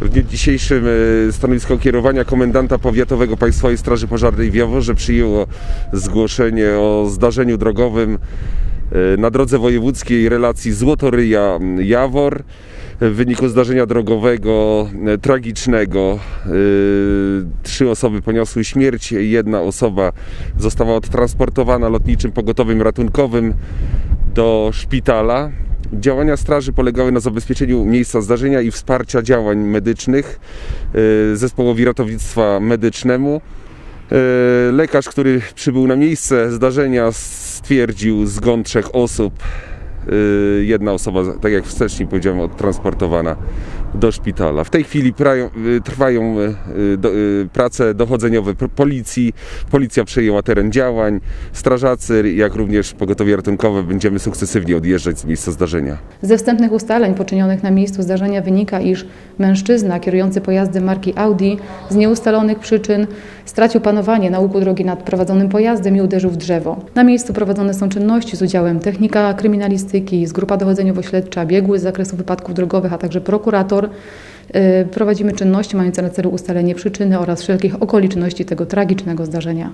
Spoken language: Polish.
W dniu dzisiejszym e, stanowisko kierowania komendanta powiatowego Państwowej Straży Pożarnej w Jaworze przyjęło zgłoszenie o zdarzeniu drogowym e, na drodze wojewódzkiej relacji Złotoryja-Jawor. W wyniku zdarzenia drogowego e, tragicznego trzy osoby poniosły śmierć, jedna osoba została odtransportowana lotniczym pogotowym ratunkowym do szpitala. Działania straży polegały na zabezpieczeniu miejsca zdarzenia i wsparcia działań medycznych e, zespołowi ratownictwa medycznemu. E, Lekarz, który przybył na miejsce zdarzenia, stwierdził zgon trzech osób. E, Jedna osoba, tak jak wcześniej powiedziałem, odtransportowana do szpitala. W tej chwili prają, e, trwają e, do, prace dochodzeniowe policji. Policja przejęła teren działań. Strażacy, jak również pogotowie ratunkowe będziemy sukcesywnie odjeżdżać z miejsca zdarzenia. Ze wstępnych ustaleń poczynionych na miejscu zdarzenia wynika, iż mężczyzna kierujący pojazdem marki Audi z nieustalonych przyczyn stracił panowanie na łuku drogi nad prowadzonym pojazdem i uderzył w drzewo. Na miejscu prowadzone są czynności z udziałem technika kryminalistyki, z grupa dochodzeniowo-śledcza, biegły z zakresu wypadków drogowych, a także prokurator. Yy, Prowadzimy czynności mające na celu ustalenie przyczyny oraz wszelkich okoliczności tego tragicznego zdarzenia.